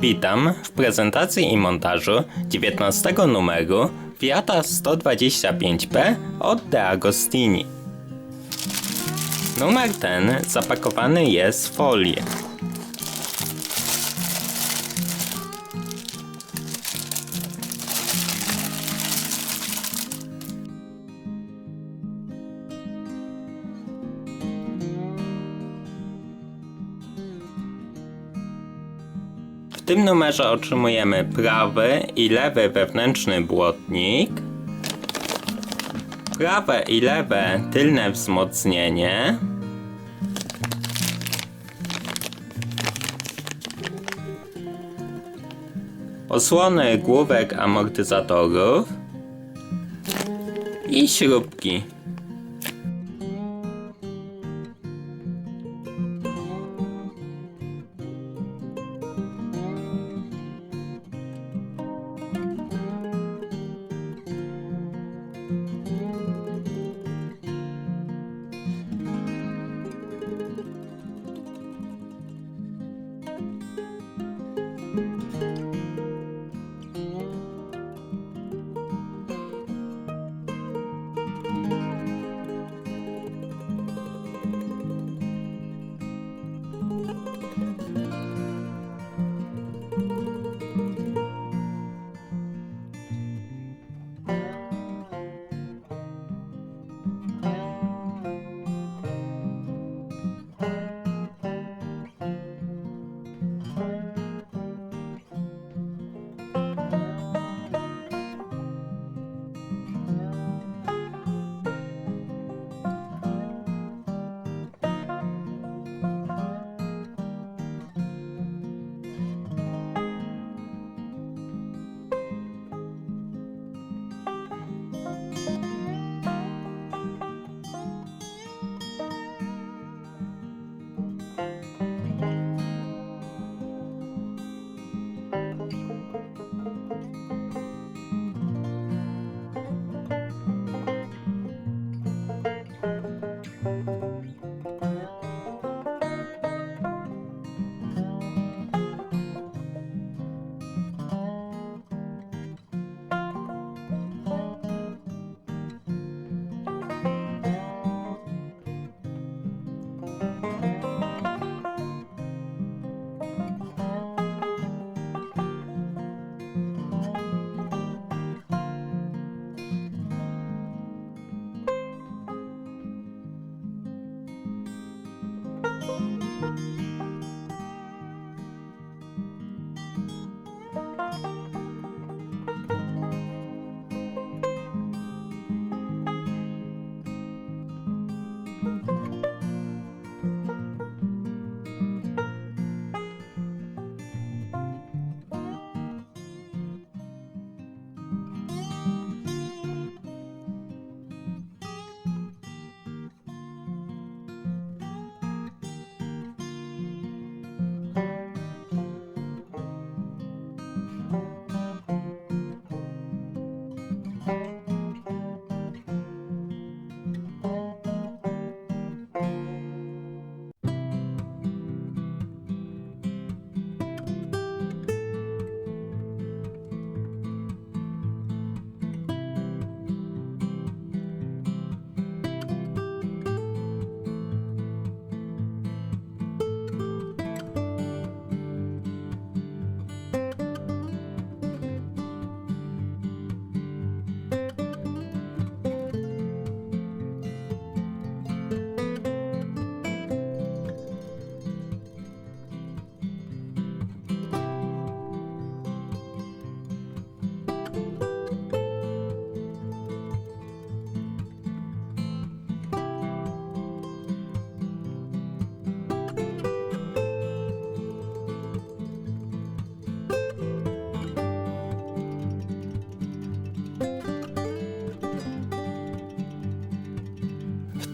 Witam w prezentacji i montażu 19 numeru Fiata 125P od De Agostini. Numer ten zapakowany jest w folię. Tym numerze otrzymujemy prawy i lewy wewnętrzny błotnik, prawe i lewe tylne wzmocnienie, osłony główek amortyzatorów i śrubki.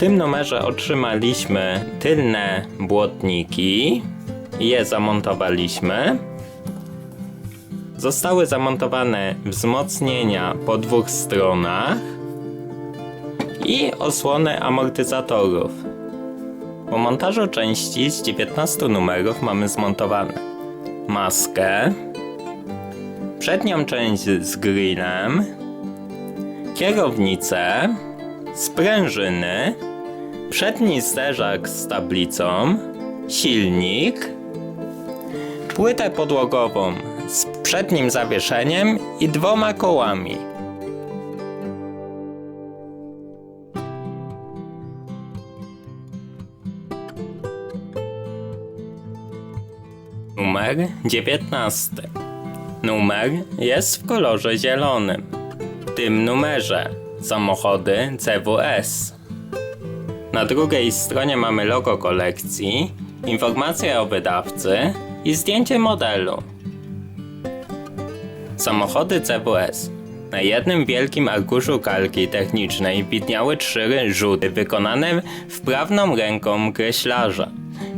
Tym numerze otrzymaliśmy tylne błotniki. Je zamontowaliśmy. Zostały zamontowane wzmocnienia po dwóch stronach i osłony amortyzatorów. Po montażu części z 19 numerów mamy zmontowane maskę, przednią część z grillem, kierownicę, sprężyny, przedni zderzak z tablicą, silnik, płytę podłogową z przednim zawieszeniem i dwoma kołami. Numer 19. Numer jest w kolorze zielonym. W tym numerze samochody CWS. Na drugiej stronie mamy logo kolekcji, informacje o wydawcy i zdjęcie modelu. Samochody CWS. Na jednym wielkim arkuszu kalki technicznej widniały trzy rzuty wykonane wprawną ręką kreślarza.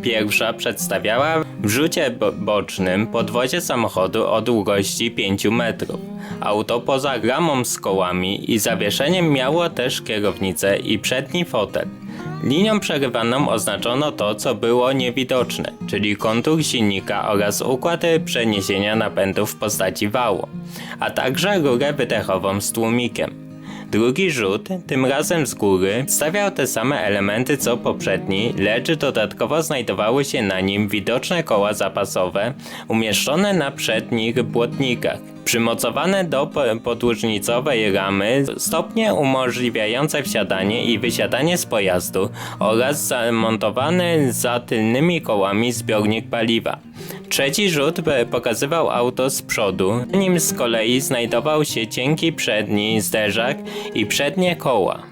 Pierwsza przedstawiała w rzucie bo- bocznym podwozie samochodu o długości 5 metrów. Auto poza ramą z kołami i zawieszeniem miało też kierownicę i przedni fotel. Linią przerywaną oznaczono to, co było niewidoczne, czyli kontur silnika oraz układ przeniesienia napędów w postaci wału, a także rurę wydechową z tłumikiem. Drugi rzut, tym razem z góry, stawiał te same elementy co poprzedni, lecz dodatkowo znajdowały się na nim widoczne koła zapasowe umieszczone na przednich błotnikach. Przymocowane do po- podłużnicowej ramy stopnie umożliwiające wsiadanie i wysiadanie z pojazdu oraz zamontowany za tylnymi kołami zbiornik paliwa. Trzeci rzut pokazywał auto z przodu, w nim z kolei znajdował się cienki przedni zderzak i przednie koła.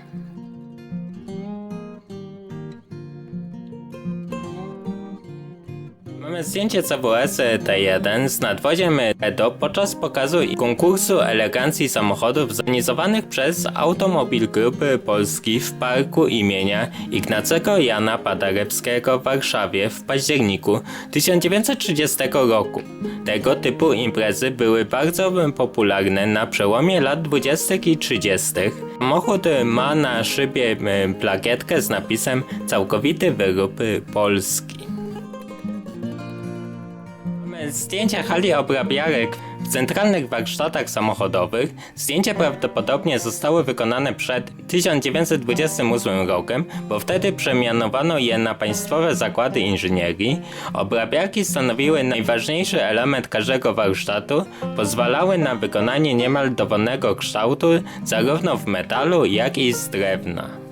Mamy zdjęcie CWS T1 z nadwoziem Edo podczas pokazu i konkursu elegancji samochodów zorganizowanych przez Automobil Grupy Polski w parku imienia Ignacego Jana Paderewskiego w Warszawie w październiku 1930 roku. Tego typu imprezy były bardzo popularne na przełomie lat 20. i 30. Samochód ma na szybie plakietkę z napisem Całkowity wyrób Polski. Zdjęcia hali obrabiarek w centralnych warsztatach samochodowych. Zdjęcia prawdopodobnie zostały wykonane przed 1928 rokiem, bo wtedy przemianowano je na państwowe zakłady inżynierii. Obrabiarki stanowiły najważniejszy element każdego warsztatu, pozwalały na wykonanie niemal dowolnego kształtu zarówno w metalu, jak i z drewna.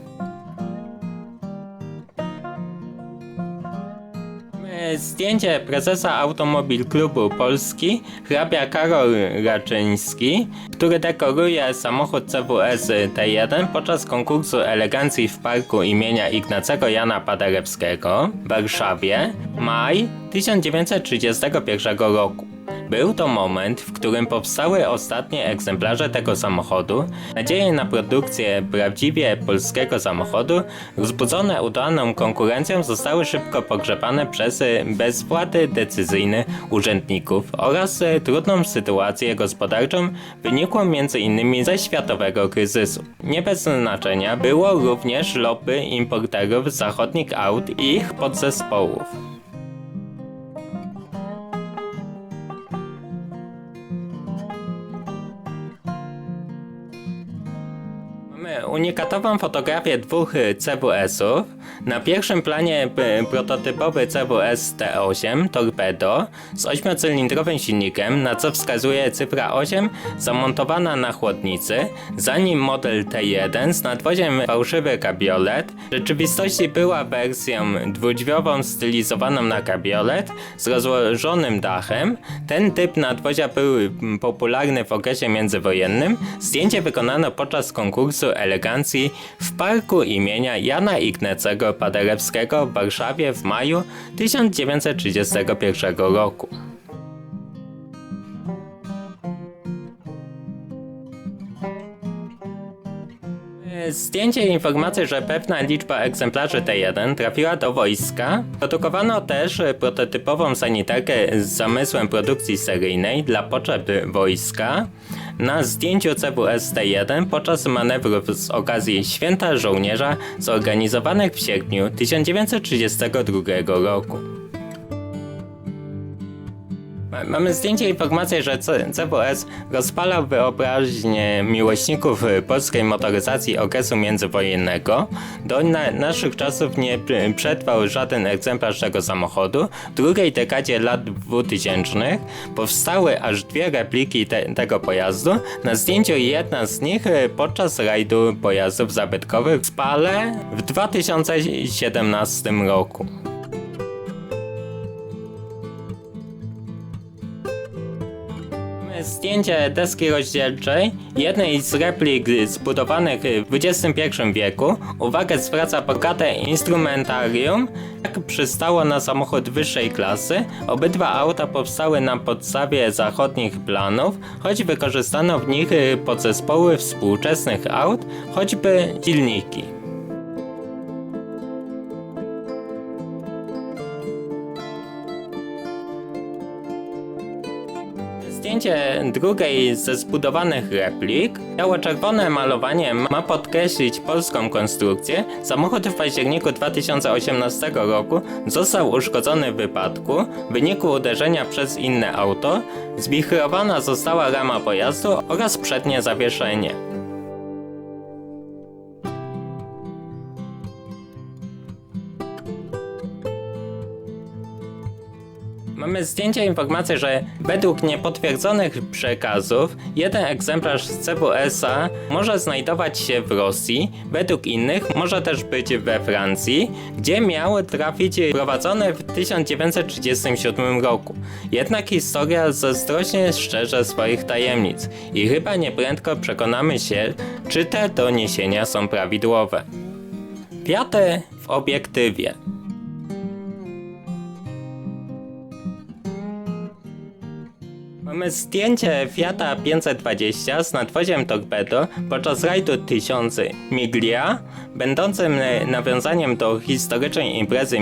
Zdjęcie prezesa Automobil Klubu Polski, hrabia Karol Raczyński, który dekoruje samochód CWS T1 podczas konkursu elegancji w parku imienia Ignacego Jana Paderewskiego w Warszawie, maj 1931 roku. Był to moment, w którym powstały ostatnie egzemplarze tego samochodu. Nadzieje na produkcję prawdziwie polskiego samochodu, wzbudzone udaną konkurencją, zostały szybko pogrzebane przez bezwłady decyzyjne urzędników oraz trudną sytuację gospodarczą wynikłą m.in. ze światowego kryzysu. Nie bez znaczenia było również lobby importerów zachodnich aut i ich podzespołów. Unikatową fotografię dwóch CWS-ów. Na pierwszym planie y, prototypowy CWS T8 Torpedo z 8-cylindrowym silnikiem, na co wskazuje cyfra 8 zamontowana na chłodnicy, za nim model T1 z nadwoziem fałszywy kabiolet. W rzeczywistości była wersją dwudźwiową stylizowaną na kabiolet z rozłożonym dachem. Ten typ nadwozia był popularny w okresie międzywojennym. Zdjęcie wykonano podczas konkursu elegancji w parku imienia Jana Ignacego Paderewskiego w Warszawie w maju 1931 roku. Zdjęcie informacji, że pewna liczba egzemplarzy T1 trafiła do wojska. Produkowano też prototypową sanitarkę z zamysłem produkcji seryjnej dla potrzeb wojska. Na zdjęciu CWS T1 podczas manewrów z okazji Święta Żołnierza zorganizowanych w sierpniu 1932 roku. Mamy zdjęcie i informację, że C- CWS rozpalał wyobraźnię miłośników polskiej motoryzacji okresu międzywojennego. Do na naszych czasów nie przetrwał żaden egzemplarz tego samochodu. W drugiej dekadzie lat 2000 powstały aż dwie repliki te tego pojazdu. Na zdjęciu jedna z nich y, podczas rajdu pojazdów zabytkowych w Spale w 2017 roku. Zdjęcie deski rozdzielczej, jednej z replik zbudowanych w XXI wieku. Uwagę zwraca bogate instrumentarium, jak przystało na samochód wyższej klasy. Obydwa auta powstały na podstawie zachodnich planów, choć wykorzystano w nich podzespoły współczesnych aut, choćby silniki. Zdjęcie drugiej ze zbudowanych replik. Biało-czerwone malowanie ma podkreślić polską konstrukcję. Samochód w październiku 2018 roku został uszkodzony w wypadku w wyniku uderzenia przez inne auto. Zwichrowana została rama pojazdu oraz przednie zawieszenie. Mamy zdjęcie informacji, że według niepotwierdzonych przekazów jeden egzemplarz z CWS-a może znajdować się w Rosji, według innych może też być we Francji, gdzie miał trafić prowadzony w 1937 roku. Jednak historia zazdrośnie szczerze swoich tajemnic i chyba nieprędko przekonamy się, czy te doniesienia są prawidłowe. Kwiaty w obiektywie. Mamy zdjęcie Fiata 520 z nadwoziem Torpedo podczas rajdu 1000 Miglia, będącym nawiązaniem do historycznej imprezy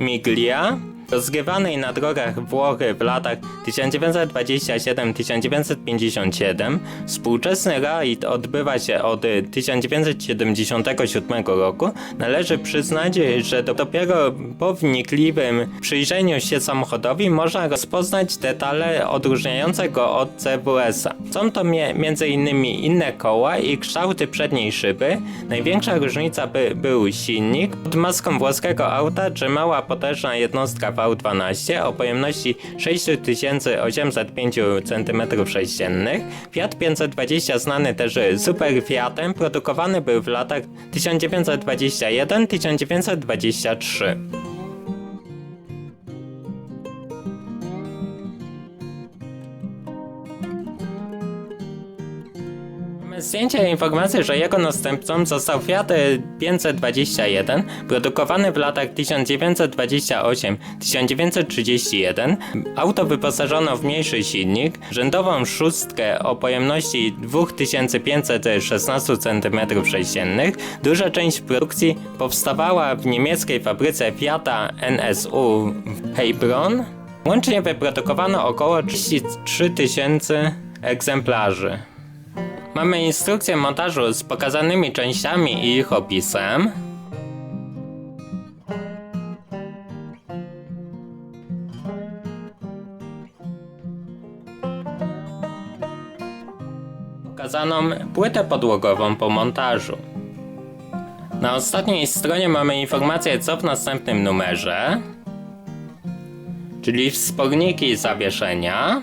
Miglia, rozgrywanej na drogach Włochy w latach 1927-1957. Współczesny rajd odbywa się od 1977 roku. Należy przyznać, że do- dopiero po wnikliwym przyjrzeniu się samochodowi można rozpoznać detale odróżniające go od CWS-a. Są to m.in. inne koła i kształty przedniej szyby. Największa różnica by był silnik. Pod maską włoskiego auta trzymała potężna jednostka V12 o pojemności 6805 cm3. Fiat 520 znany też Super Fiatem produkowany był w latach 1921-1923. Mamy zdjęcie i informację, że jego następcą został Fiat 521, produkowany w latach 1928-1931. Auto wyposażono w mniejszy silnik, rzędową szóstkę o pojemności 2516 cm3. Duża część produkcji powstawała w niemieckiej fabryce Fiata NSU w Heilbronn. Łącznie wyprodukowano około 33 tysięcy egzemplarzy. Mamy instrukcję montażu z pokazanymi częściami i ich opisem. Pokazaną płytę podłogową po montażu. Na ostatniej stronie mamy informację co w następnym numerze, czyli wsporniki zawieszenia.